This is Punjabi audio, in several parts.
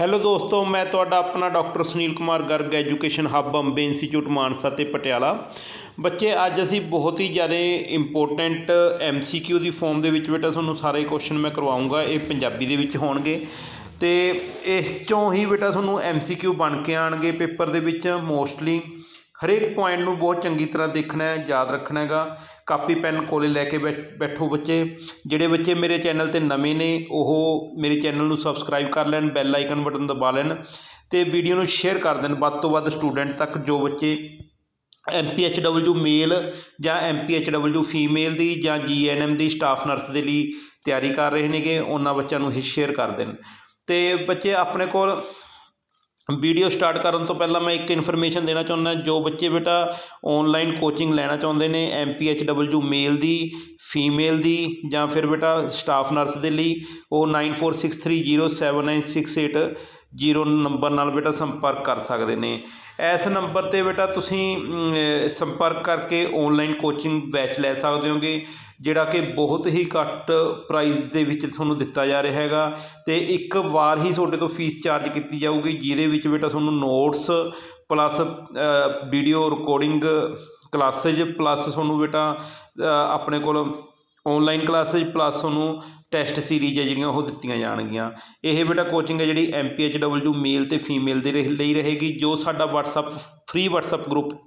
ਹੈਲੋ ਦੋਸਤੋ, ਮੈਂ ਤੁਹਾਡਾ ਆਪਣਾ doctor Sunil Kumar Garg, education hub Ambe institute Mansa ਤੇ ਪਟਿਆਲਾ। ਬੱਚੇ, ਅੱਜ ਅਸੀਂ ਬਹੁਤ ਹੀ ਜ਼ਿਆਦਾ ਇੰਪੋਰਟੈਂਟ ਐਮਸੀਕਿਊ ਦੀ ਫਾਰਮ ਦੇ ਵਿੱਚ ਬੇਟਾ ਤੁਹਾਨੂੰ ਸਾਰੇ ਕੁਐਸਚਨ ਮੈਂ ਕਰਵਾਉਂਗਾ, ਇਹ ਪੰਜਾਬੀ ਦੇ ਵਿੱਚ ਹੋਣਗੇ। ਤੇ ਇਸ ਚੋਂ ਹੀ ਬੇਟਾ, ਤੁਹਾਨੂੰ ਐਮਸੀਕਿਊ ਬਣ ਕੇ ਆਣਗੇ, ਪੇਪਰ ਦੇ ਵਿੱਚ ਮੋਸਟਲੀ ਹਰੇਕ ਪੁਆਇੰਟ ਨੂੰ ਬਹੁਤ ਚੰਗੀ ਤਰ੍ਹਾਂ ਦੇਖਣਾ ਯਾਦ ਰੱਖਣਾ ਹੈਗਾ। ਕਾਪੀ, ਪੈਨ ਕੋਲੇ ਲੈ ਕੇ ਬੈ- ਬੈਠੋ ਬੱਚੇ। ਜਿਹੜੇ ਬੱਚੇ ਮੇਰੇ ਚੈਨਲ ਤੇ ਨਵੇਂ ਨੇ, ਉਹ ਮੇਰੇ ਚੈਨਲ ਨੂੰ ਸਬਸਕ੍ਰਾਈਬ ਕਰ ਲੈਣ ਬੈਲ ਆਈਕਨ ਬਟਨ ਦਬਾ ਲੈਣ ਅਤੇ ਵੀਡੀਓ ਨੂੰ ਸ਼ੇਅਰ ਕਰ ਦੇਣ। ਵੱਧ ਤੋਂ ਵੱਧ ਸਟੂਡੈਂਟ ਤੱਕ ਜੋ ਬੱਚੇ ਐਮਪੀਐਚਡਬਲਯੂ ਮੇਲ ਜਾਂ ਐਮਪੀਐਚਡਬਲਯੂ ਫੀਮੇਲ ਦੀ ਜਾਂ ਜੀਐਨਐਮ ਦੀ ਸਟਾਫ ਨਰਸ ਦੇ ਲਈ ਤਿਆਰੀ ਕਰ ਰਹੇ ਨੇਗੇ, ਉਹਨਾਂ ਬੱਚਿਆਂ ਨੂੰ ਇਹ ਸ਼ੇਅਰ ਕਰ ਦੇਣ। ਅਤੇ ਬੱਚੇ ਆਪਣੇ ਕੋਲ ਵੀਡੀਓ ਸਟਾਰਟ ਕਰਨ ਤੋਂ ਪਹਿਲਾਂ ਮੈਂ ਇੱਕ ਇਨਫੋਰਮੇਸ਼ਨ ਦੇਣਾ ਚਾਹੁੰਦਾ, ਜੋ ਬੱਚੇ ਬੇਟਾ ਔਨਲਾਈਨ ਕੋਚਿੰਗ ਲੈਣਾ ਚਾਹੁੰਦੇ ਨੇ ਐਮਪੀਐਚਡਬਲਯੂ ਮੇਲ ਦੀ ਫੀਮੇਲ ਦੀ, ਜਾਂ ਫਿਰ ਬੇਟਾ ਸਟਾਫ ਨਰਸ ਦੇ ਲਈ, ਉਹ nine four six three zero seven nine six eight zero number ਨਾਲ ਬੇਟਾ ਸੰਪਰਕ ਕਰ ਸਕਦੇ ਨੇ। ਇਸ ਨੰਬਰ ਤੇ ਬੇਟਾ ਤੁਸੀਂ ਸੰਪਰਕ ਕਰਕੇ ਆਨਲਾਈਨ ਕੋਚਿੰਗ ਬੈਚ ਲੈ ਸਕਦੇ ਹੋਗੇ, ਜਿਹੜਾ ਕਿ ਬਹੁਤ ਹੀ ਘੱਟ ਪ੍ਰਾਈਸ ਦੇ ਵਿੱਚ ਤੁਹਾਨੂੰ ਦਿੱਤਾ ਜਾ ਰਿਹਾ ਹੈਗਾ। ਤੇ ਇੱਕ ਵਾਰ ਹੀ ਤੁਹਾਡੇ ਤੋਂ ਫੀਸ ਚਾਰਜ ਕੀਤੀ ਜਾਊਗੀ, ਜਿਹਦੇ ਵਿੱਚ ਬੇਟਾ ਤੁਹਾਨੂੰ notes plus video recording classes plus ਤੁਹਾਨੂੰ ਬੇਟਾ ਆਪਣੇ ਕੋਲ ਆਨਲਾਈਨ ਕਲਾਸਿਸ ਪਲੱਸ ਤੁਹਾਨੂੰ ਟੈਸਟ ਸੀਰੀਜ਼ ਹੈ ਜਿਹੜੀਆਂ ਉਹ ਦਿੱਤੀਆਂ ਜਾਣਗੀਆਂ। ਇਹ ਬੇਟਾ ਕੋਚਿੰਗ ਹੈ ਜਿਹੜੀ ਐਮਪੀਐਚਡਬਲਯੂ ਮੇਲ ਤੇ ਫੀਮੇਲ ਦੇ ਰਹੇ- ਲਈ ਰਹੇਗੀ, ਜੋ ਸਾਡਾ WhatsApp free WhatsApp group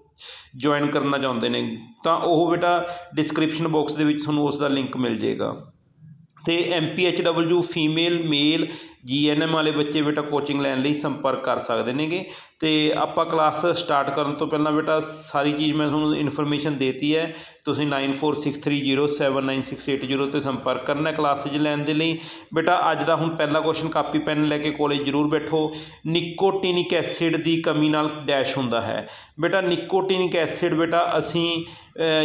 join ਕਰਨਾ ਚਾਹੁੰਦੇ ਨੇ। ਤਾਂ ਉਹ ਬੇਟਾ ਡਿਸਕ੍ਰਿਪਸ਼ਨ ਬਾਕਸ ਦੇ ਵਿੱਚ ਤੁਹਾਨੂੰ ਉਸ ਦਾ ਲਿੰਕ ਮਿਲ ਜਾਏਗਾ। ਤੇ ਐਮਪੀਐਚਡਬਲਯੂ ਫੀਮੇਲ ਮੇਲ ਜੀਐਨਐਮ ਵਾਲੇ ਬੱਚੇ ਬੇਟਾ ਕੋਚਿੰਗ ਲੈਣ ਲਈ ਸੰਪਰਕ ਕਰ ਸਕਦੇ ਨੇਗੇ। ਅਤੇ ਆਪਾਂ ਕਲਾਸ ਸਟਾਰਟ ਕਰਨ ਤੋਂ ਪਹਿਲਾਂ ਬੇਟਾ ਸਾਰੀ ਚੀਜ਼ ਮੈਂ ਤੁਹਾਨੂੰ ਇਨਫੋਰਮੇਸ਼ਨ ਦੇਤੀ ਹੈ। ਤੁਸੀਂ 9463079680 ਤੇ ਸੰਪਰਕ ਕਰਨਾ ਕਲਾਸਿਸ ਲੈਣ ਦੇ ਲਈ। ਬੇਟਾ, ਅੱਜ ਦਾ ਹੁਣ ਪਹਿਲਾ ਕੁਐਸਚਨ ਕਾਪੀ ਪੈਨ ਲੈ ਕੇ ਕੋਲੇ ਜ਼ਰੂਰ ਬੈਠੋ। ਨਿਕੋਟੀਨਿਕ ਐਸਿਡ ਦੀ ਕਮੀ ਨਾਲ ਡੈਸ਼ ਹੁੰਦਾ ਹੈ। ਬੇਟਾ, ਨਿਕੋਟੀਨਿਕ ਐਸਿਡ ਬੇਟਾ, ਅਸੀਂ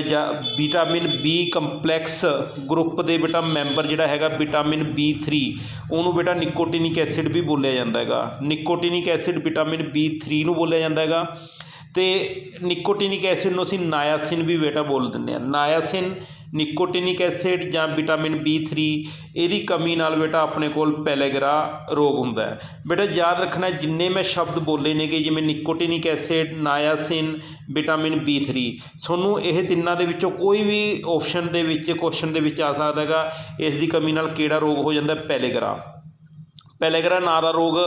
ਜਾਂ ਵਿਟਾਮਿਨ ਬੀ ਕੰਪਲੈਕਸ ਗਰੁੱਪ ਦੇ ਬੇਟਾ ਮੈਂਬਰ ਜਿਹੜਾ ਹੈਗਾ ਵਿਟਾਮਿਨ B3 ਉਹਨੂੰ ਬੇਟਾ ਨਿਕੋਟੀਨਿਕ ਐਸਿਡ ਵੀ ਬੋਲਿਆ ਜਾਂਦਾ ਹੈਗਾ। ਨਿਕੋਟੀਨਿਕ ਐਸਿਡ ਵਿਟਾਮਿਨ B3 ਨੂੰ ਬੋਲਿਆ ਜਾਂਦਾ ਹੈਗਾ। ਤੇ ਨਿਕੋਟਿਨਿਕ ਐਸਿਡ ਨੂੰ ਅਸੀਂ ਨਾਇਆਸਿਨ ਵੀ ਬੇਟਾ ਬੋਲ ਦਿੰਦੇ ਆ ਨਾਇਆਸਿਨ ਨਿਕੋਟਿਨਿਕ ਐਸਿਡ ਜਾਂ ਵਿਟਾਮਿਨ B3 ਇਹਦੀ ਕਮੀ ਨਾਲ ਬੇਟਾ ਆਪਣੇ ਕੋਲ ਪੈਲੇਗਰਾ ਰੋਗ ਹੁੰਦਾ ਹੈ। ਬੇਟਾ ਯਾਦ ਰੱਖਣਾ, ਜਿੰਨੇ ਮੈਂ ਸ਼ਬਦ ਬੋਲੇ ਨੇਗੇ, ਜਿਵੇਂ ਨਿਕੋਟਿਨਿਕ ਐਸਿਡ ਨਾਇਆਸਿਨ ਵਿਟਾਮਿਨ B3 ਤੁਹਾਨੂੰ ਇਹ ਤਿੰਨਾਂ ਦੇ ਵਿੱਚੋਂ ਕੋਈ ਵੀ ਆਪਸ਼ਨ ਦੇ ਵਿੱਚ ਕੁਐਸਚਨ ਦੇ ਵਿੱਚ ਆ ਸਕਦਾ ਹੈਗਾ। ਇਸ ਦੀ ਕਮੀ ਨਾਲ ਕਿਹੜਾ ਰੋਗ ਹੋ ਜਾਂਦਾ? ਪੈਲੇਗਰਾ। ਪੈਲੇਗਰਾ ਨਾਂ ਦਾ ਰੋਗ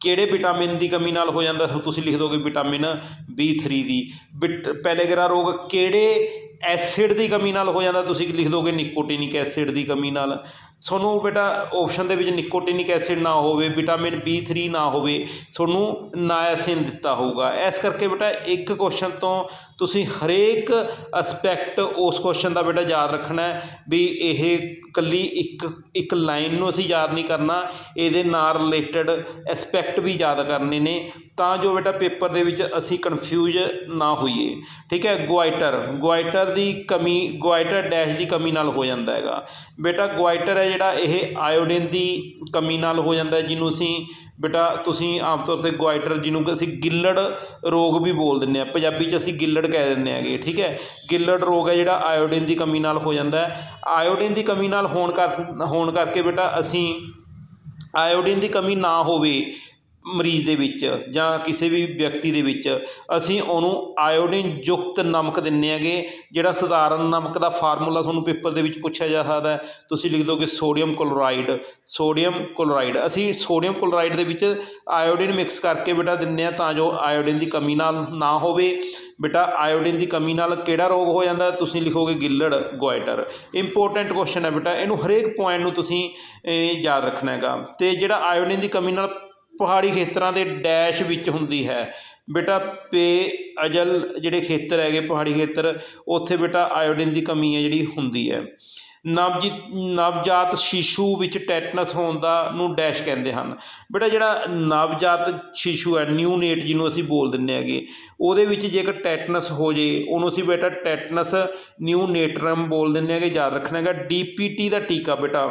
ਕਿਹੜੇ ਵਿਟਾਮਿਨ ਦੀ ਕਮੀ ਨਾਲ ਹੋ ਜਾਂਦਾ? ਤੁਸੀਂ ਲਿਖ ਦੋਗੇ ਵਿਟਾਮਿਨ ਬੀ B3 ਦੀ। ਵਿਟ- ਪੈਲੇਗਰਾ ਰੋਗ ਕਿਹੜੇ ਐਸਿਡ ਦੀ ਕਮੀ ਨਾਲ ਹੋ ਜਾਂਦਾ, ਤੁਸੀਂ ਲਿਖ ਦੋਗੇ ਨਿਕੋਟੀਨਿਕ ਐਸਿਡ ਦੀ ਕਮੀ ਨਾਲ। ਤੁਹਾਨੂੰ ਬੇਟਾ ਆਪਸ਼ਨ ਦੇ ਵਿੱਚ ਨਿਕੋਟੀਨਿਕ ਐਸਿਡ ਨਾ ਹੋਵੇ, ਵਿਟਾਮਿਨ B3 ਨਾ ਹੋਵੇ, ਤੁਹਾਨੂੰ ਨਾਇਆਸਿਨ ਦਿੱਤਾ ਹੋਊਗਾ। ਇਸ ਕਰਕੇ ਬੇਟਾ ਇੱਕ ਕੁਐਸਚਨ ਤੋਂ ਤੁਸੀਂ ਹਰੇਕ ਐਸਪੈਕਟ ਉਸ ਕੁਐਸਚਨ ਦਾ ਬੇਟਾ ਯਾਦ ਰੱਖਣਾ ਹੈ ਵੀ ਇਹ ਕੱਲੀ ਇੱਕ ਇੱਕ ਲਾਈਨ ਨੂੰ ਅਸੀਂ ਯਾਦ ਨਹੀਂ ਕਰਨਾ, ਇਹਦੇ ਨਾਲ ਰਿਲੇਟਡ ਐਸਪੈਕਟ ਵੀ ਯਾਦ ਕਰਨੇ ਨੇ। ਤਾਂ ਜੋ ਬੇਟਾ ਪੇਪਰ ਦੇ ਵਿੱਚ ਅਸੀਂ ਕਨਫਿਊਜ਼ ਨਾ ਹੋਈਏ। ਠੀਕ ਹੈ, ਗੁਆਇਟਰ। ਗੁਆਇਟਰ ਦੀ ਕਮੀ, ਗੁਆਇਟਰ ਡੈਸ਼ ਦੀ ਕਮੀ ਨਾਲ ਹੋ ਜਾਂਦਾ ਹੈਗਾ। ਬੇਟਾ ਗੁਆਇਟਰ ਹੈ ਜਿਹੜਾ ਇਹ ਆਇਓਡੀਨ ਦੀ ਕਮੀ ਨਾਲ ਹੋ ਜਾਂਦਾ ਜਿਹਨੂੰ ਅਸੀਂ ਬੇਟਾ ਤੁਸੀਂ ਆਮ ਤੌਰ ਤੇ ਗੁਆਇਟਰ ਜਿਹਨੂੰ ਅਸੀਂ ਗਿੱਲੜ ਰੋਗ ਵੀ ਬੋਲ ਦਿੰਦੇ ਆ ਪੰਜਾਬੀ 'ਚ ਅਸੀਂ ਗਿੱਲੜ ਕਹਿ ਦਿੰਦੇ ਹੈਗੇ, ਠੀਕ ਹੈ। ਗਿੱਲੜ ਰੋਗ ਹੈ ਜਿਹੜਾ ਆਇਓਡੀਨ ਦੀ ਕਮੀ ਨਾਲ ਹੋ ਜਾਂਦਾ ਆਇਓਡੀਨ ਦੀ ਕਮੀ ਨਾਲ ਹੋਣ ਕਰ, ਹੋਣ ਕਰਕੇ ਬੇਟਾ ਅਸੀਂ ਆਇਓਡੀਨ ਦੀ ਕਮੀ ਨਾ ਹੋਵੇ ਮਰੀਜ਼ ਦੇ ਵਿੱਚ ਜਾਂ ਕਿਸੇ ਵੀ ਵਿਅਕਤੀ ਦੇ ਵਿੱਚ, ਅਸੀਂ ਉਹਨੂੰ ਆਇਓਡੀਨ ਯੁਕਤ ਨਮਕ ਦਿੰਦੇ ਹੈਗੇ, ਜਿਹੜਾ ਸਧਾਰਨ ਨਮਕ ਦਾ ਫਾਰਮੂਲਾ ਤੁਹਾਨੂੰ ਪੇਪਰ ਦੇ ਵਿੱਚ ਪੁੱਛਿਆ ਜਾ ਸਕਦਾ ਤੁਸੀਂ ਲਿਖ ਦੋਗੇ ਸੋਡੀਅਮ ਕਲੋਰਾਈਡ ਸੋਡੀਅਮ ਕਲੋਰਾਈਡ। ਅਸੀਂ ਸੋਡੀਅਮ ਕਲੋਰਾਈਡ ਦੇ ਵਿੱਚ ਆਇਓਡੀਨ ਮਿਕਸ ਕਰਕੇ ਬੇਟਾ ਦਿੰਦੇ ਆ ਤਾਂ ਜੋ ਆਇਓਡੀਨ ਦੀ ਕਮੀ ਨਾਲ ਨਾ ਹੋਵੇ। ਬੇਟਾ ਆਇਓਡੀਨ ਦੀ ਕਮੀ ਨਾਲ ਕਿਹੜਾ ਰੋਗ ਹੋ ਜਾਂਦਾ? ਤੁਸੀਂ ਲਿਖੋਗੇ ਗਿੱਲੜ, ਗੋਇਟਰ। ਇੰਪੋਰਟੈਂਟ ਕੁਐਸਚਨ ਹੈ ਬੇਟਾ, ਇਹਨੂੰ ਹਰੇਕ ਪੁਆਇੰਟ ਨੂੰ ਤੁਸੀਂ ਯਾਦ ਰੱਖਣਾ ਹੈਗਾ। ਤੇ ਜਿਹੜਾ ਆਇਓਡੀਨ ਦੀ ਕਮੀ ਨਾਲ ਪਹਾੜੀ ਖੇਤਰਾਂ ਦੇ ਡੈਸ਼ ਵਿੱਚ ਹੁੰਦੀ ਹੈ। ਬੇਟਾ, ਪੇ ਅਜਲ ਜਿਹੜੇ ਖੇਤਰ ਹੈਗੇ, ਪਹਾੜੀ ਖੇਤਰ, ਉੱਥੇ ਬੇਟਾ ਆਇਓਡੀਨ ਦੀ ਕਮੀ ਹੈ ਜਿਹੜੀ ਹੁੰਦੀ ਹੈ। ਨਵਜੀ ਨਵਜਾਤ ਸ਼ਿਸ਼ੂ ਵਿੱਚ ਟੈਟਨਸ ਹੋਣ ਦਾ ਨੂੰ ਡੈਸ਼ ਕਹਿੰਦੇ ਹਨ। ਬੇਟਾ, ਜਿਹੜਾ ਨਵਜਾਤ ਸ਼ਿਸ਼ੂ ਹੈ, ਨਿਊ ਨੇਟ ਜਿਹਨੂੰ ਅਸੀਂ ਬੋਲ ਦਿੰਦੇ ਹੈਗੇ, ਉਹਦੇ ਵਿੱਚ ਜੇਕਰ ਟੈਟਨਸ ਹੋ ਜੇ, ਉਹਨੂੰ ਅਸੀਂ ਬੇਟਾ ਟੈਟਨਸ ਨਿਊ ਨੇਟਰਮ ਬੋਲ ਦਿੰਦੇ ਹੈਗੇ, ਯਾਦ ਰੱਖਣਾ ਹੈਗਾ। ਡੀਪੀਟੀ ਦਾ ਟੀਕਾ ਬੇਟਾ।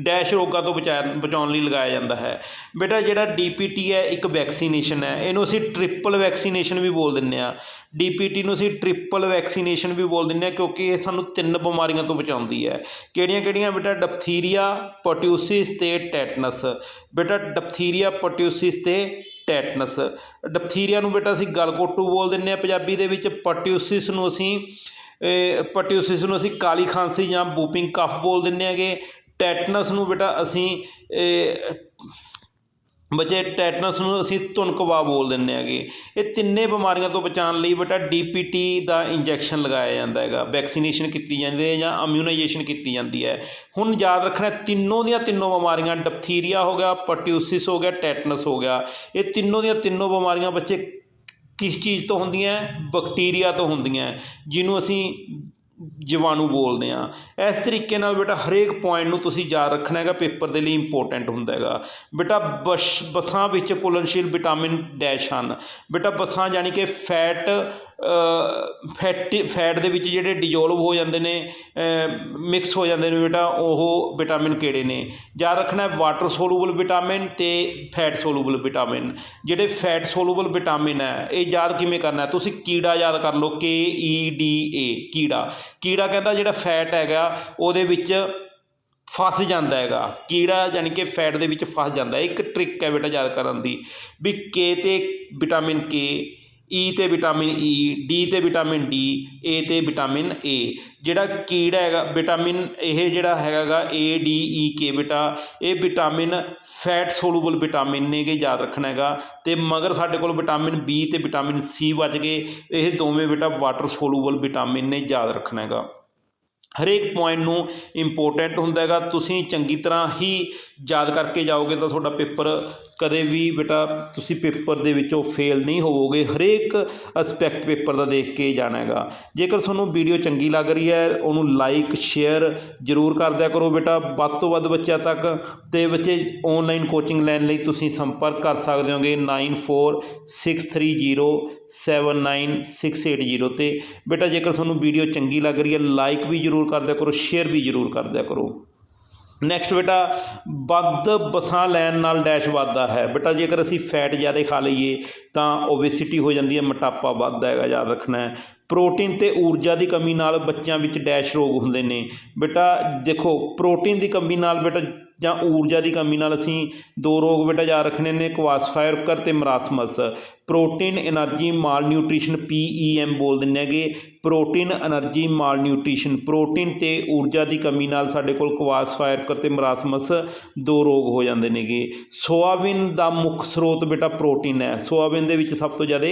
ਡੈਸ਼ ਰੋਗਾਂ ਤੋਂ ਬਚਾ, ਬਚਾਉਣ ਲਈ ਲਗਾਇਆ ਜਾਂਦਾ ਹੈ। ਬੇਟਾ, ਜਿਹੜਾ ਡੀ ਪੀ ਟੀ ਹੈ, ਇੱਕ ਵੈਕਸੀਨੇਸ਼ਨ ਹੈ। ਇਹਨੂੰ ਅਸੀਂ ਟ੍ਰਿਪਲ ਵੈਕਸੀਨੇਸ਼ਨ ਵੀ ਬੋਲ ਦਿੰਦੇ ਆ ਟੀ ਨੂੰ ਅਸੀਂ ਟ੍ਰਿਪਲ ਵੈਕਸੀਨੇਸ਼ਨ ਵੀ ਬੋਲ ਦਿੰਦੇ ਆ ਕਿਉਂਕਿ ਇਹ ਸਾਨੂੰ ਤਿੰਨ ਬਿਮਾਰੀਆਂ ਤੋਂ ਬਚਾਉਂਦੀ ਹੈ। ਕਿਹੜੀਆਂ ਕਿਹੜੀਆਂ ਬੇਟਾ? ਡਪਥੀਰੀਆ, ਪੋਟਿਊਸਿਸ ਤੇ ਟੈਟਨਸ। ਬੇਟਾ, ਡਪਥੀਰੀਆ, ਪੋਟਿਊਸਿਸ ਤੇ ਟੈਟਨਸ। ਡਪਥੀਰੀਆ ਨੂੰ ਬੇਟਾ ਅਸੀਂ ਗਲਗੋਟੂ ਬੋਲ ਦਿੰਦੇ ਆ ਪੰਜਾਬੀ ਦੇ ਵਿੱਚ। ਪੋਟਿਊਸਿਸ ਨੂੰ ਅਸੀਂ ਪੋਟਿਊਸਿਸ ਨੂੰ ਅਸੀਂ ਕਾਲੀ ਖਾਂਸੀ ਜਾਂ ਬੂਪਿੰਗ ਕਫ ਬੋਲ ਦਿੰਦੇ ਹੈਗੇ। ਟੈਟਨਸ ਨੂੰ ਬੇਟਾ ਅਸੀਂ ਬੱਚੇ ਟੈਟਨਸ ਨੂੰ ਅਸੀਂ ਧੁਨਕਵਾ ਬੋਲ ਦਿੰਦੇ ਹੈਗੇ। ਇਹ ਤਿੰਨੇ ਬਿਮਾਰੀਆਂ ਤੋਂ ਬਚਾਉਣ ਲਈ ਬੇਟਾ ਡੀਪੀਟੀ ਦਾ ਇੰਜੈਕਸ਼ਨ ਲਗਾਇਆ ਜਾਂਦਾ ਹੈਗਾ। ਵੈਕਸੀਨੇਸ਼ਨ ਕੀਤੀ ਜਾਂਦੀ ਹੈ ਜਾਂ ਇਮਿਊਨਾਈਜੇਸ਼ਨ ਕੀਤੀ ਜਾਂਦੀ ਹੈ। ਹੁਣ ਯਾਦ ਰੱਖਣਾ, ਤਿੰਨੋਂ ਦੀਆਂ ਤਿੰਨੋਂ ਬਿਮਾਰੀਆਂ ਡਪਥੀਰੀਆ ਹੋ ਗਿਆ ਪਰਟਿਊਸਿਸ ਹੋ ਗਿਆ ਟੈਟਨਸ ਹੋ ਗਿਆ। ਇਹ ਤਿੰਨੋਂ ਦੀਆਂ ਤਿੰਨੋਂ ਬਿਮਾਰੀਆਂ ਬੱਚੇ ਕਿਸ ਚੀਜ਼ ਤੋਂ ਹੁੰਦੀਆਂ ਬੈਕਟੀਰੀਆ ਤੋਂ ਹੁੰਦੀਆਂ ਜਿਹਨੂੰ ਅਸੀਂ ਜੀਵਾਣੂ ਬੋਲਦੇ ਹਾਂ ਇਸ ਤਰੀਕੇ ਨਾਲ ਬੇਟਾ ਹਰੇਕ ਪੁਆਇੰਟ ਨੂੰ ਤੁਸੀਂ ਯਾਦ ਰੱਖਣਾ ਹੈਗਾ, ਪੇਪਰ ਦੇ ਲਈ ਇੰਪੋਰਟੈਂਟ ਹੁੰਦਾ ਹੈਗਾ। ਬੇਟਾ ਬਸ਼ ਬਸਾਂ ਵਿੱਚ ਕੁਲਨਸ਼ੀਲ ਵਿਟਾਮਿਨ ਡੈਸ਼ ਹਨ। ਬੇਟਾ ਬਸਾਂ ਯਾਨੀ ਕਿ ਫੈਟ ਫੈਟੀ ਫੈਟ ਦੇ ਵਿੱਚ ਜਿਹੜੇ ਡਿਜੋਲਵ ਹੋ ਜਾਂਦੇ ਨੇ ਮਿਕਸ ਹੋ ਜਾਂਦੇ ਨੇ ਬੇਟਾ, ਉਹ ਵਿਟਾਮਿਨ ਕਿਹੜੇ ਨੇ? ਯਾਦ ਰੱਖਣਾ ਵਾਟਰ ਸੋਲੂਬਲ ਵਿਟਾਮਿਨ ਅਤੇ ਫੈਟ ਸੋਲੂਬਲ ਵਿਟਾਮਿਨ ਜਿਹੜੇ ਫੈਟ ਸੋਲੂਬਲ ਵਿਟਾਮਿਨ ਹੈ, ਇਹ ਯਾਦ ਕਿਵੇਂ ਕਰਨਾ ਤੁਸੀਂ ਕੀੜਾ ਯਾਦ ਕਰ ਲਓ ਕੇ ਈ ਡੀ ਏ ਕੀੜਾ। ਕੀੜਾ ਕਹਿੰਦਾ ਜਿਹੜਾ ਫੈਟ ਹੈਗਾ, ਉਹਦੇ ਵਿੱਚ ਫਸ ਜਾਂਦਾ ਹੈਗਾ। ਕੀੜਾ ਯਾਨੀ ਕਿ ਫੈਟ ਦੇ ਵਿੱਚ ਫਸ ਜਾਂਦਾ। ਇੱਕ ਟ੍ਰਿਕ ਹੈ ਬੇਟਾ ਯਾਦ ਕਰਨ ਦੀ, ਵੀ ਕੇ ਤੇ ਵਿਟਾਮਿਨ ਕੇ ਈ ਅਤੇ ਵਿਟਾਮਿਨ ਈ ਡੀ ਅਤੇ ਵਿਟਾਮਿਨ ਡੀ ਏ ਅਤੇ ਵਿਟਾਮਿਨ ਏ ਜਿਹੜਾ ਕੀੜਾ ਹੈਗਾ ਵਿਟਾਮਿਨ ਇਹ ਜਿਹੜਾ ਹੈਗਾ ਗਾ ਏ ਡੀ ਈ e, ਕੇ ਬੇਟਾ, ਇਹ ਵਿਟਾਮਿਨ ਫੈਟ ਸੋਲੂਬਲ ਵਿਟਾਮਿਨ ਨੇਗੇ ਯਾਦ ਰੱਖਣਾ ਹੈਗਾ। ਅਤੇ ਮਗਰ ਸਾਡੇ ਕੋਲ ਵਿਟਾਮਿਨ ਬੀ ਅਤੇ ਵਿਟਾਮਿਨ ਸੀ ਬਚ ਗਏ। ਇਹ ਦੋਵੇਂ ਬੇਟਾ ਵਾਟਰ ਸੋਲੂਬਲ ਵਿਟਾਮਿਨ ਨੇ ਯਾਦ ਰੱਖਣਾ ਹੈਗਾ। ਹਰੇਕ ਪੁਆਇੰਟ ਨੂੰ ਇੰਪੋਰਟੈਂਟ ਹੁੰਦਾ ਹੈਗਾ। ਤੁਸੀਂ ਚੰਗੀ ਤਰ੍ਹਾਂ ਹੀ ਯਾਦ ਕਰਕੇ ਜਾਓਗੇ ਤਾਂ ਤੁਹਾਡਾ ਪੇਪਰ ਕਦੇ ਵੀ ਬੇਟਾ ਤੁਸੀਂ ਪੇਪਰ ਦੇ ਵਿੱਚੋਂ ਫੇਲ ਨਹੀਂ ਹੋਵੋਗੇ। ਹਰੇਕ ਅਸਪੈਕਟ ਪੇਪਰ ਦਾ ਦੇਖ ਕੇ ਜਾਣਾ ਹੈਗਾ। ਜੇਕਰ ਤੁਹਾਨੂੰ ਵੀਡੀਓ ਚੰਗੀ ਲੱਗ ਰਹੀ ਹੈ, ਉਹਨੂੰ ਲਾਈਕ ਸ਼ੇਅਰ ਜ਼ਰੂਰ ਕਰ ਦਿਆ ਕਰੋ ਬੇਟਾ। ਵੱਧ ਤੋਂ ਵੱਧ ਬੱਚਿਆਂ ਤੱਕ ਤੇ ਬੱਚੇ ਆਨਲਾਈਨ ਕੋਚਿੰਗ ਲੈਣ ਲਈ ਤੁਸੀਂ ਸੰਪਰਕ ਕਰ ਸਕਦੇ ਹੋਗੇ। 9463079680 ਤੇ ਬੇਟਾ ਜੇਕਰ ਤੁਹਾਨੂੰ ਵੀਡੀਓ ਚੰਗੀ ਲੱਗ ਰਹੀ ਹੈ ਲਾਈਕ ਵੀ ਜ਼ਰੂਰ ਕਰ ਦਿਆ ਕਰੋ ਸ਼ੇਅਰ ਵੀ ਜ਼ਰੂਰ ਕਰ ਦਿਆ ਕਰੋ। ਨੈਕਸਟ ਬੇਟਾ, ਵੱਧ ਬਸਾਂ ਲੈਣ ਨਾਲ ਡੈਸ਼ ਵੱਧਦਾ ਹੈ। ਬੇਟਾ ਜੇਕਰ ਅਸੀਂ ਫੈਟ ਜ਼ਿਆਦਾ ਖਾ ਲਈਏ, ਤਾਂ ਓਬੇਸਿਟੀ ਹੋ ਜਾਂਦੀ ਹੈ, ਮੋਟਾਪਾ ਵੱਧਦਾ ਹੈਗਾ, ਯਾਦ ਰੱਖਣਾ ਪ੍ਰੋਟੀਨ ਅਤੇ ਊਰਜਾ ਦੀ ਕਮੀ ਨਾਲ ਬੱਚਿਆਂ ਵਿੱਚ ਡੈਸ਼ ਰੋਗ ਹੁੰਦੇ ਨੇ। ਬੇਟਾ, ਦੇਖੋ, ਪ੍ਰੋਟੀਨ ਦੀ ਕਮੀ ਨਾਲ ਬੇਟਾ ਜਾਂ ਊਰਜਾ ਦੀ ਕਮੀ ਨਾਲ ਅਸੀਂ ਦੋ ਰੋਗ ਬੇਟਾ ਯਾਦ ਰੱਖਣੇ ਨੇ ਕਵਾਸਫਾਇਰਕਰ ਅਤੇ marasmus. Protein energy malnutrition P E M ਬੋਲ ਦਿੰਦੇ ਹੈਗੇ। Protein energy malnutrition protein ਤੇ ਊਰਜਾ ਦੀ ਕਮੀ ਨਾਲ ਸਾਡੇ ਕੋਲ ਕਵਾਸਫਾਇਰਕਰ ਤੇ ਮਰਾਸਮਸ ਦੋ ਰੋਗ ਹੋ ਜਾਂਦੇ ਨੇਗੇ। ਸੋਆਬੀਨ ਦਾ ਮੁੱਖ ਸਰੋਤ ਬੇਟਾ ਪ੍ਰੋਟੀਨ ਹੈ। ਸੋਆਬੀਨ ਦੇ ਵਿੱਚ ਸਭ ਤੋਂ ਜ਼ਿਆਦਾ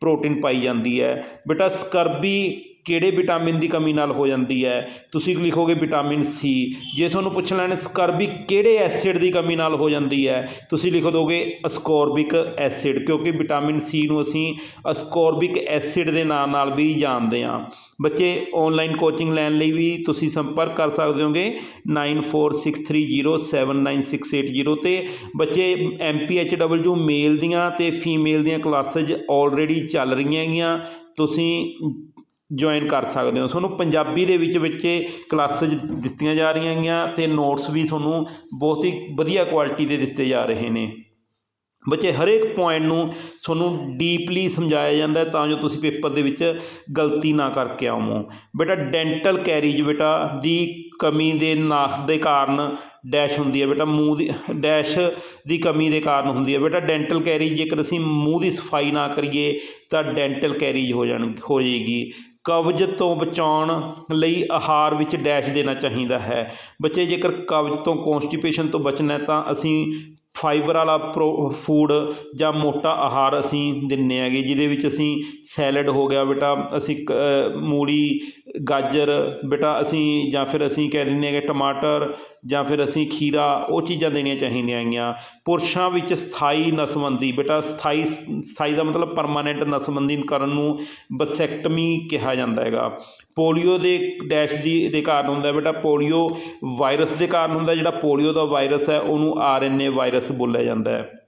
ਪ੍ਰੋਟੀਨ ਪਾਈ ਜਾਂਦੀ ਹੈ। ਬੇਟਾ ਸਕਰਬੀ ਕਿਹੜੇ ਵਿਟਾਮਿਨ ਦੀ ਕਮੀ ਨਾਲ ਹੋ ਜਾਂਦੀ ਹੈ? ਤੁਸੀਂ ਲਿਖੋਗੇ ਵਿਟਾਮਿਨ ਸੀ ਜੇ ਤੁਹਾਨੂੰ ਪੁੱਛ ਲੈਣ ਸਕਰਬਿਕ ਕਿਹੜੇ ਐਸਿਡ ਦੀ ਕਮੀ ਨਾਲ ਹੋ ਜਾਂਦੀ ਹੈ, ਤੁਸੀਂ ਲਿਖ ਦੋਗੇ ਅਸਕੋਰਬਿਕ ਐਸਿਡ, ਕਿਉਂਕਿ ਵਿਟਾਮਿਨ ਸੀ ਨੂੰ ਅਸੀਂ ਅਸਕੋਰਬਿਕ ਐਸਿਡ ਦੇ ਨਾਂ ਨਾਲ ਵੀ ਜਾਣਦੇ ਹਾਂ। ਬੱਚੇ ਆਨਲਾਈਨ ਕੋਚਿੰਗ ਲੈਣ ਲਈ ਵੀ ਤੁਸੀਂ ਸੰਪਰਕ ਕਰ ਸਕਦੇ ਹੋਗੇ 9463079680 ਤੇ। ਬੱਚੇ ਐਮਪੀਐਚਡਬਲਯੂ ਮੇਲ ਦੀਆਂ ਤੇ ਫੀਮੇਲ ਦੀਆਂ ਕਲਾਸਿਸ ਆਲਰੇਡੀ ਚੱਲ ਰਹੀਆਂ ਹੈਗੀਆਂ। ਤੁਸੀਂ ਜੁਆਇਨ ਕਰ ਸਕਦੇ ਹੋ। ਤੁਹਾਨੂੰ ਪੰਜਾਬੀ ਦੇ ਵਿੱਚ ਬੱਚੇ ਕਲਾਸਿਸ ਦਿੱਤੀਆਂ ਜਾ ਰਹੀਆਂ ਹੈਗੀਆਂ ਤੇ ਨੋਟਸ ਵੀ ਤੁਹਾਨੂੰ ਬਹੁਤ ਹੀ ਵਧੀਆ ਕੁਆਲਿਟੀ ਦੇ ਦਿੱਤੇ ਜਾ ਰਹੇ ਨੇ। ਬੱਚੇ, ਹਰੇਕ ਪੁਆਇੰਟ ਨੂੰ ਤੁਹਾਨੂੰ ਡੀਪਲੀ ਸਮਝਾਇਆ ਜਾਂਦਾ ਤਾਂ ਜੋ ਤੁਸੀਂ ਪੇਪਰ ਦੇ ਵਿੱਚ ਗਲਤੀ ਨਾ ਕਰਕੇ ਆਵੋ। ਬੇਟਾ ਡੈਂਟਲ ਕੈਰੀਜ ਬੇਟਾ, ਦੀ ਕਮੀ ਦੇ ਨਾਖ ਦੇ ਕਾਰਨ ਡੈਸ਼ ਹੁੰਦੀ ਹੈ। ਬੇਟਾ, ਮੂੰਹ ਦੀ ਡੈਸ਼ ਦੀ ਕਮੀ ਦੇ ਕਾਰਨ ਹੁੰਦੀ ਹੈ। ਬੇਟਾ ਡੈਂਟਲ ਕੈਰੀਜ ਜੇਕਰ ਅਸੀਂ ਮੂੰਹ ਦੀ ਸਫ਼ਾਈ ਨਾ ਕਰੀਏ ਤਾਂ ਡੈਂਟਲ ਕੈਰੀਜ ਹੋ ਜਾਣ, ਹੋ ਜਾਏਗੀ। ਕਬਜ਼ ਤੋਂ ਬਚਾਉਣ ਲਈ ਆਹਾਰ ਵਿੱਚ ਡੈਸ਼ ਦੇਣਾ ਚਾਹੀਦਾ ਹੈ। ਬੱਚੇ, ਜੇਕਰ ਕਬਜ਼ ਤੋਂ ਕੌਨਸਟੀਪੇਸ਼ਨ ਤੋਂ ਬਚਣਾ ਤਾਂ ਅਸੀਂ ਫਾਈਬਰ ਵਾਲਾ ਪ੍ਰੋ ਫੂਡ ਜਾਂ ਮੋਟਾ ਆਹਾਰ ਅਸੀਂ ਦਿੰਨੇ ਹੈਗੇ, ਜਿਹਦੇ ਵਿੱਚ ਅਸੀਂ ਸੈਲਡ ਹੋ ਗਿਆ, ਬੇਟਾ, ਅਸੀਂ ਕ- ਮੂਲੀ, ਗਾਜਰ, ਬੇਟਾ, ਅਸੀਂ ਜਾਂ ਫਿਰ ਅਸੀਂ ਕਹਿ ਦਿੰਦੇ ਹੈਗੇ ਟਮਾਟਰ ਜਾਂ ਫਿਰ ਅਸੀਂ ਖੀਰਾ, ਉਹ ਚੀਜ਼ਾਂ ਦੇਣੀਆਂ ਚਾਹੀਦੀਆਂ ਹੈਗੀਆਂ। ਪੁਰਸ਼ਾਂ ਵਿੱਚ ਸਥਾਈ ਨਸਬੰਦੀ, ਬੇਟਾ ਸਥਾਈ ਸਥਾਈ ਦਾ ਮਤਲਬ ਪਰਮਾਨੈਂਟ ਨਸਬੰਦੀ ਕਰਨ ਨੂੰ ਬਸੈਕਟਮੀ ਕਿਹਾ ਜਾਂਦਾ ਹੈਗਾ। ਪੋਲੀਓ ਦੇ ਡੈਸ਼ ਦੀ, ਦੇ ਕਾਰਨ ਹੁੰਦਾ ਬੇਟਾ, ਪੋਲੀਓ ਵਾਇਰਸ ਦੇ ਕਾਰਨ ਹੁੰਦਾ ਜਿਹੜਾ ਪੋਲੀਓ ਦਾ ਵਾਇਰਸ ਹੈ, ਉਹਨੂੰ ਆਰਐਨਏ ਵਾਇਰਸ ਬੋਲਿਆ ਜਾਂਦਾ ਹੈ।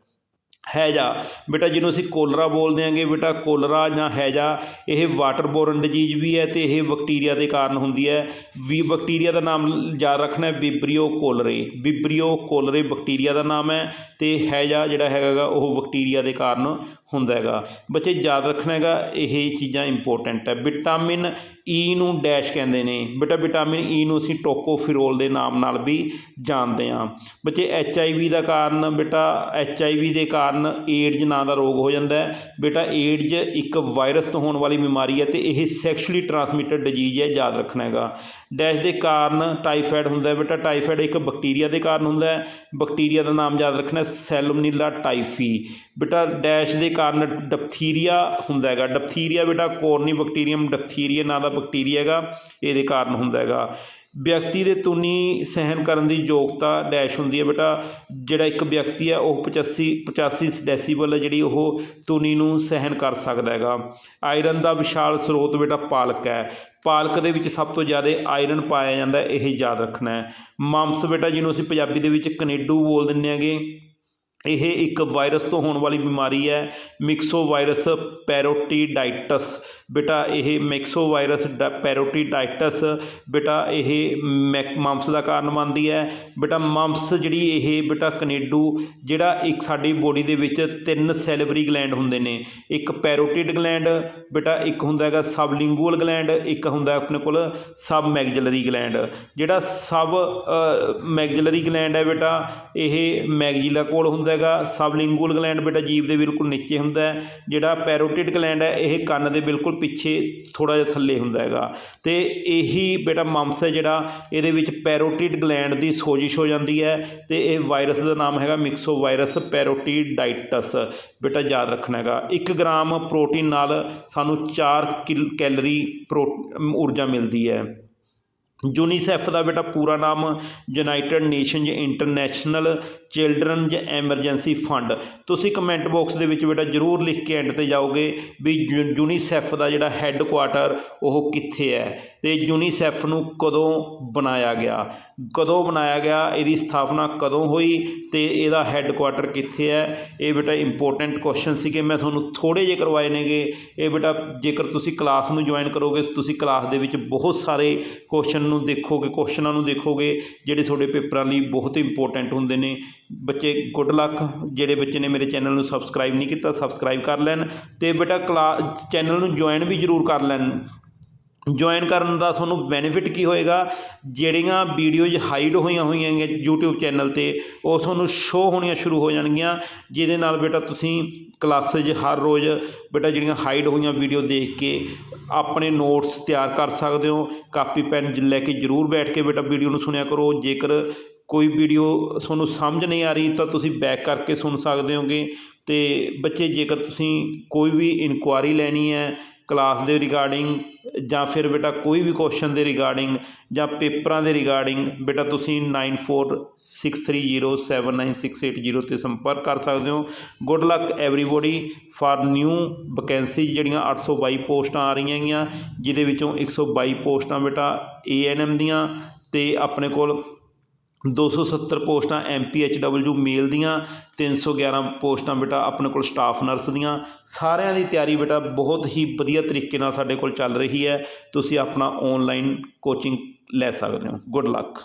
ਹੈਜਾ ਬੇਟਾ, ਜਿਹਨੂੰ ਅਸੀਂ ਕੋਲਰਾ ਬੋਲਦੇ ਆਂਗੇ ਬੇਟਾ, ਕੋਲਰਾ ਜਾਂ ਹੈਜਾ ਇਹ ਵਾਟਰ ਬੋਰਨ ਡਿਜੀਜ਼ ਵੀ ਹੈ ਤੇ ਇਹ ਬੈਕਟੀਰੀਆ ਦੇ ਕਾਰਨ ਹੁੰਦੀ ਹੈ। ਵੀ ਬੈਕਟੀਰੀਆ ਦਾ ਨਾਮ ਯਾਦ ਰੱਖਣਾ ਹੈ ਵਿਬਰੀਓ ਕੋਲਰੇ। ਬਿਬਰੀਓ ਕੋਲਰੇ ਬੈਕਟੀਰੀਆ ਦਾ ਨਾਮ ਹੈ ਤੇ ਹੈਜਾ ਜਿਹੜਾ ਹੈਗਾ ਗਾ ਉਹ ਬੈਕਟੀਰੀਆ ਦੇ ਕਾਰਨ ਹੁੰਦਾ ਹੈਗਾ। ਬੱਚੇ, ਯਾਦ ਰੱਖਣਾ ਹੈਗਾ, ਇਹ ਚੀਜ਼ਾਂ ਇੰਪੋਰਟੈਂਟ ਹੈ। ਵਿਟਾਮਿਨ ਈ ਨੂੰ ਡੈਸ਼ ਕਹਿੰਦੇ ਨੇ। ਬੇਟਾ ਵਿਟਾਮਿਨ ਈ e ਨੂੰ ਅਸੀਂ ਟੋਕੋਫਿਰੋਲ ਦੇ ਨਾਮ ਨਾਲ ਵੀ ਜਾਣਦੇ ਹਾਂ। ਬੱਚੇ ਐਚ ਆਈ ਵੀ ਦਾ ਕਾਰਨ, ਬੇਟਾ ਐਚ ਆਈ ਵੀ ਦੇ ਕਾਰਨ ਏਡਜ਼ ਨਾਂ ਦਾ ਰੋਗ ਹੋ ਜਾਂਦਾ ਬੇਟਾ ਏਡਜ਼ ਇੱਕ ਵਾਇਰਸ ਤੋਂ ਹੋਣ ਵਾਲੀ ਬਿਮਾਰੀ ਹੈ ਤੇ ਇਹ ਸੈਕਸ਼ੂਅਲੀ ਟਰਾਂਸਮਿਟਡ ਡਿਜੀਜ਼ ਹੈ, ਯਾਦ ਰੱਖਣਾ ਹੈਗਾ। ਡੈਸ਼ ਦੇ ਕਾਰਨ ਟਾਈਫਾਇਡ ਹੁੰਦਾ ਬੇਟਾ। ਟਾਈਫਾਇਡ ਇੱਕ ਬੈਕਟੀਰੀਆ ਦੇ ਕਾਰਨ ਹੁੰਦਾ ਬੈਕਟੀਰੀਆ ਦਾ ਨਾਮ ਯਾਦ ਰੱਖਣਾ ਸੈਲਮਨੀਲਾ ਟਾਈਫੀ ਬੇਟਾ ਡੈਸ਼ ਦੇ ਕਾਰਨ ਡਪਥੀਰੀਆ ਹੁੰਦਾ ਹੈਗਾ। ਡਪਥੀਰੀਆ ਬੇਟਾ ਕੋਰਨੀ ਬੈਕਟੀਰੀਅਮ ਡਪਥੀਰੀਆ ਨਾਂ ਦਾ ਬੈਕਟੀਰੀਆ ਹੈਗਾ, ਇਹਦੇ ਕਾਰਨ ਹੁੰਦਾ ਹੈਗਾ। ਵਿਅਕਤੀ ਦੇ ਤੁਨੀ ਸਹਿਣ ਕਰਨ ਦੀ ਯੋਗਤਾ ਡੈਸ਼ ਹੁੰਦੀ ਹੈ ਬੇਟਾ। ਜਿਹੜਾ ਇੱਕ ਵਿਅਕਤੀ ਹੈ, ਉਹ 85 85 ਡੈਸੀਬਲ ਜਿਹੜੀ ਉਹ ਤੁਨੀ ਨੂੰ ਸਹਿਣ ਕਰ ਸਕਦਾ ਹੈਗਾ। ਆਇਰਨ ਦਾ ਵਿਸ਼ਾਲ ਸਰੋਤ ਬੇਟਾ ਪਾਲਕ ਹੈ। ਪਾਲਕ ਦੇ ਵਿੱਚ ਸਭ ਤੋਂ ਜ਼ਿਆਦਾ ਆਇਰਨ ਪਾਇਆ ਜਾਂਦਾ ਇਹ ਯਾਦ ਰੱਖਣਾ ਹੈ। ਮੰਸ ਬੇਟਾ, ਜਿਹਨੂੰ ਅਸੀਂ ਪੰਜਾਬੀ ਦੇ ਵਿੱਚ ਕਨੇਡੂ ਬੋਲ ਦਿੰਦੇ ਹੈਗੇ, ਇਹ ਇੱਕ ਵਾਇਰਸ ਤੋਂ ਹੋਣ ਵਾਲੀ ਬਿਮਾਰੀ ਹੈ। Myxovirus parotiditis. ਬੇਟਾ, ਇਹ ਮਿਕਸੋ ਵਾਇਰਸ ਪੈਰੋਟੀਡਾਈਟਸ, ਬੇਟਾ, ਇਹ ਮੈਕ, ਮੰਸ ਦਾ ਕਾਰਨ ਬਣਦੀ ਹੈ। ਬੇਟਾ, ਮੰਸ ਜਿਹੜੀ ਇਹ ਬੇਟਾ ਕਨੇਡੂ, ਜਿਹੜਾ ਇੱਕ ਸਾਡੀ ਬੋਡੀ ਦੇ ਵਿੱਚ ਤਿੰਨ ਸੈਲਵਰੀ ਗਲੈਂਡ ਹੁੰਦੇ ਨੇ। ਇੱਕ ਪੈਰੋਟਿਡ ਗਲੈਂਡ, ਬੇਟਾ, ਇੱਕ ਹੁੰਦਾ ਹੈਗਾ ਸਬਲਿੰਗੂਅਲ ਗਲੈਂਡ, ਇੱਕ ਹੁੰਦਾ ਆਪਣੇ ਕੋਲ ਸਬ ਮੈਗਜਲਰੀ ਗਲੈਂਡ। ਜਿਹੜਾ ਸਬ ਮੈਗਜਲਰੀ ਗਲੈਂਡ ਹੈ ਬੇਟਾ, ਇਹ ਮੈਗਜੀਲਾ ਕੋਲ ਹੁੰਦਾ ਹੈਗਾ, ਸਬਲਿੰਗੂਅਲ ਗਲੈਂਡ ਬੇਟਾ ਜੀਭ ਦੇ ਬਿਲਕੁਲ ਨੀਚੇ ਹੁੰਦਾ ਹੈ। ਜਿਹੜਾ ਪੈਰੋਟਿਡ ਗਲੈਂਡ ਹੈ, ਇਹ ਕੰਨ ਦੇ ਬਿਲਕੁਲ ਪਿੱਛੇ ਥੋੜ੍ਹਾ ਜਿਹਾ ਥੱਲੇ ਹੁੰਦਾ ਹੈਗਾ। ਅਤੇ ਇਹੀ ਬੇਟਾ ਮੰਸ ਹੈ ਜਿਹੜਾ ਇਹਦੇ ਵਿੱਚ ਪੈਰੋਟਿਡ ਗਲੈਂਡ ਦੀ ਸੋਜਿਸ਼ ਹੋ ਜਾਂਦੀ ਹੈ ਅਤੇ ਇਹ ਵਾਇਰਸ ਦਾ ਨਾਮ ਹੈਗਾ ਮਿਕਸੋ ਵਾਇਰਸ ਪੈਰੋਟੀਡਾਈਟਸ। ਬੇਟਾ ਯਾਦ ਰੱਖਣਾ ਹੈਗਾ, ਇੱਕ ਗ੍ਰਾਮ ਪ੍ਰੋਟੀਨ ਨਾਲ ਸਾਨੂੰ 4 ਕਿਲ, ਕੈਲਰੀ ਪ੍ਰੋ, ਊਰਜਾ ਮਿਲਦੀ ਹੈ। ਯੂਨੀਸੈਫ ਦਾ ਬੇਟਾ ਪੂਰਾ ਨਾਮ United Nations International Children's Emergency Fund. ਤੁਸੀਂ ਕਮੈਂਟ ਬਾਕਸ ਦੇ ਵਿੱਚ ਬੇਟਾ ਜਰੂਰ ਲਿਖ ਕੇ ਐਂਡ ਤੇ ਜਾਓਗੇ ਵੀ ਯੂ- ਯੂਨੀਸੈਫ ਦਾ ਜਿਹੜਾ ਹੈੱਡਕੁਆਟਰ ਉਹ ਕਿੱਥੇ ਹੈ ਤੇ ਯੂਨੀਸੈਫ ਨੂੰ ਕਦੋਂ ਬਣਾਇਆ ਗਿਆ? ਕਦੋਂ ਬਣਾਇਆ ਗਿਆ? ਇਹਦੀ ਸਥਾਪਨਾ ਕਦੋਂ ਹੋਈ ਤੇ ਇਹਦਾ ਹੈੱਡਕੁਆਟਰ ਕਿੱਥੇ ਹੈ? ਇਹ ਬੇਟਾ ਇੰਪੋਰਟੈਂਟ ਕੁਐਸਚਨ ਸੀਗੇ, ਮੈਂ ਤੁਹਾਨੂੰ ਥੋੜੇ ਜਿਹੇ ਕਰਵਾਏ ਨੇਗੇ। ਇਹ ਬੇਟਾ ਜੇਕਰ ਤੁਸੀਂ ਕਲਾਸ ਨੂੰ ਜੁਆਇਨ ਕਰੋਗੇ, ਤੁਸੀਂ ਕਲਾਸ ਦੇ ਵਿੱਚ ਬਹੁਤ ਸਾਰੇ ਕੁਐਸਚਨ ਨੂੰ ਦੇਖੋਗੇ, ਕੁਐਸਚਨਾਂ ਨੂੰ ਦੇਖੋਗੇ, ਜਿਹੜੇ ਤੁਹਾਡੇ ਪੇਪਰਾਂ ਲਈ ਬਹੁਤ ਇੰਪੋਰਟੈਂਟ ਹੁੰਦੇ ਨੇ। ਬੱਚੇ ਗੁੱਡ ਲੱਕ, ਜਿਹੜੇ ਬੱਚੇ ਨੇ ਮੇਰੇ ਚੈਨਲ ਨੂੰ ਸਬਸਕ੍ਰਾਈਬ ਨਹੀਂ ਕੀਤਾ ਸਬਸਕ੍ਰਾਈਬ ਕਰ ਲੈਣ ਅਤੇ ਬੇਟਾ ਕਲਾ, ਚੈਨਲ ਨੂੰ ਜੁਆਇਨ ਵੀ ਜ਼ਰੂਰ ਕਰ ਲੈਣ। ਜੁਆਇਨ ਕਰਨ ਦਾ ਤੁਹਾਨੂੰ ਬੈਨੀਫਿਟ ਕੀ ਹੋਏਗਾ? ਜਿਹੜੀਆਂ ਵੀਡੀਓਜ਼ ਹਾਈਡ ਹੋਈਆਂ ਹੋਈਆਂ ਨੇ YouTube ਚੈਨਲ ਤੇ, ਉਹ ਤੁਹਾਨੂੰ ਸ਼ੋਅ ਹੋਣੀਆਂ ਸ਼ੁਰੂ ਹੋ ਜਾਣਗੀਆਂ, ਜਿਹਦੇ ਨਾਲ ਬੇਟਾ ਤੁਸੀਂ ਕਲਾਸਿਸ ਹਰ ਰੋਜ਼ ਬੇਟਾ ਜਿਹੜੀਆਂ ਹਾਈਡ ਹੋਈਆਂ ਵੀਡੀਓ ਦੇਖ ਕੇ ਆਪਣੇ ਨੋਟਸ ਤਿਆਰ ਕਰ ਸਕਦੇ ਹੋ। ਕਾਪੀ ਪੈਨ ਲੈ ਕੇ ਜ਼ਰੂਰ ਬੈਠ ਕੇ ਬੇਟਾ ਵੀਡੀਓ ਨੂੰ ਸੁਣਿਆ ਕਰੋ। ਜੇਕਰ ਕੋਈ ਵੀਡੀਓ ਤੁਹਾਨੂੰ ਸਮਝ ਨਹੀਂ ਆ ਰਹੀ ਤਾਂ ਤੁਸੀਂ ਬੈਕ ਕਰਕੇ ਸੁਣ ਸਕਦੇ ਹੋਗੇ। ਅਤੇ ਬੱਚੇ, ਜੇਕਰ ਤੁਸੀਂ ਕੋਈ ਵੀ ਇਨਕੁਆਇਰੀ ਲੈਣੀ ਹੈ ਕਲਾਸ ਦੇ ਰਿਗਾਰਡਿੰਗ ਜਾਂ ਫਿਰ ਬੇਟਾ ਕੋਈ ਵੀ ਕੁਐਸਚਨ ਦੇ ਰਿਗਾਰਡਿੰਗ ਜਾਂ ਪੇਪਰਾਂ ਦੇ ਰਿਗਾਰਡਿੰਗ, ਬੇਟਾ ਤੁਸੀਂ 9463079680 ਤੇ ਸੰਪਰਕ ਕਰ ਸਕਦੇ ਹੋ। Good luck everybody for new vacancy ਜਿਹੜੀਆਂ 822 ਪੋਸਟਾਂ ਆ ਰਹੀਆਂ ਹੈਗੀਆਂ, ਜਿਹਦੇ ਵਿੱਚੋਂ 122 ਪੋਸਟਾਂ ਬੇਟਾ ਏਐਨਐਮ ਦੀਆਂ ਅਤੇ ਆਪਣੇ ਕੋਲ 270 ਪੋਸਟਾਂ ਐਮਪੀਐਚਡਬਲਯੂ ਮੇਲ ਦੀਆਂ 311 ਪੋਸਟਾਂ ਬੇਟਾ ਆਪਣੇ ਕੋਲ ਸਟਾਫ ਨਰਸ ਦੀਆਂ। ਸਾਰਿਆਂ ਦੀ ਤਿਆਰੀ ਬੇਟਾ ਬਹੁਤ ਹੀ ਵਧੀਆ ਤਰੀਕੇ ਨਾਲ ਸਾਡੇ ਕੋਲ ਚੱਲ ਰਹੀ ਹੈ। ਤੁਸੀਂ ਆਪਣਾ ਔਨਲਾਈਨ ਕੋਚਿੰਗ ਲੈ ਸਕਦੇ ਹੋ। ਗੁੱਡ ਲੱਕ